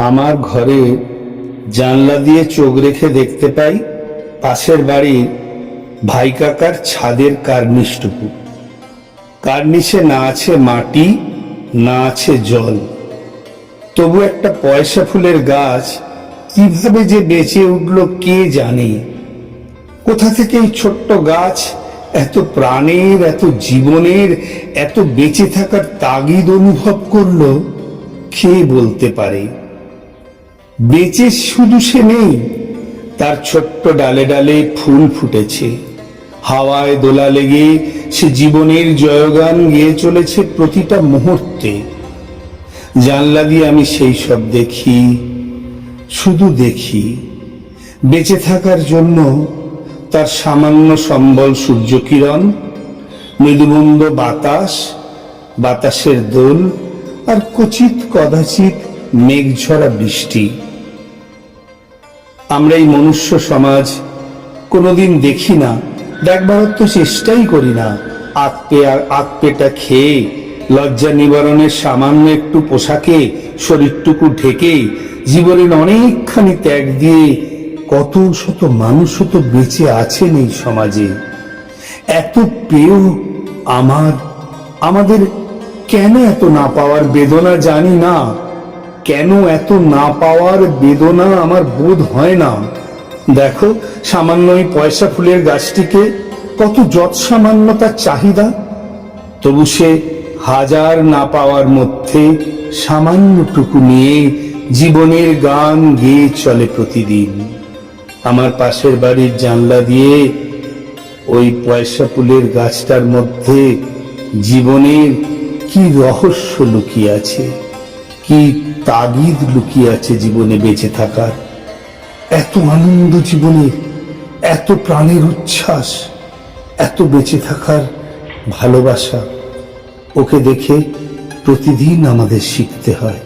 আমার ঘরে জানলা দিয়ে চোখ রেখে দেখতে পাই পাশের বাড়ির ভাই কাকার ছাদের কার্নিশটুকু। কার্নিশে না আছে মাটি, না আছে জল। তবু একটা পয়সা ফুলের গাছ কীভাবে যে বেঁচে উঠল কে জানে? কোথা থেকে এই ছোট্ট গাছ এত প্রাণের, এত জীবনের, এত বেঁচে থাকার তাগিদ অনুভব করল, কে বলতে পারে? বেঁচে শুধু সে নেই, তার ছোট্ট ডালে ডালে ফুল ফুটেছে। হাওয়ায় দোলা লেগে সে জীবনের জয়গান গেয়ে চলেছে প্রতিটা মুহূর্তে। জানলা দিয়ে আমি সেই সব দেখি, শুধু দেখি। বেঁচে থাকার জন্য তার সামান্য সম্বল সূর্যকিরণ মৃদুমন্দ বাতাস, বাতাসের দোল, আর কচিত কদাচিৎ মেঘঝরা বৃষ্টি। আমরা এই মনুষ্য সমাজ কোনোদিন দেখি না দেখবার তো চেষ্টাই করি না। আত্মে আর আত্মেটা খেয়ে, লজ্জা নিবারণের সামান্য একটু পোশাকে, শরীরটুকু ঢেকে, জীবনের অনেকখানি ত্যাগ দিয়ে কত শত মানুষও তো বেঁচে আছেন এই সমাজে। এত পেয়েও আমার, আমাদের কেন এত না পাওয়ার বেদনা জানি না। কেন এত না পাওয়ার বেদনা আমার বোধ হয় না? দেখো, সামান্য এই পয়সা ফুলের গাছটিকে কত যৎ সামান্য তার চাহিদা। তবু সে হাজার না পাওয়ার মধ্যে সামান্যটুকু নিয়ে জীবনের গান গেয়ে চলে প্রতিদিন। আমার পাশের বাড়ির জানলা দিয়ে ওই পয়সা ফুলের গাছটার মধ্যে জীবনের কি রহস্য লুকিয়ে আছে? কি তাগিদ লুকিয়ে আছে জীবনে বেঁচে থাকার? এত আনন্দ জীবনে, এত প্রাণের উচ্ছ্বাস, এত বেঁচে থাকার ভালোবাসা, ওকে দেখে প্রতিদিন আমাদের শিখতে হয়।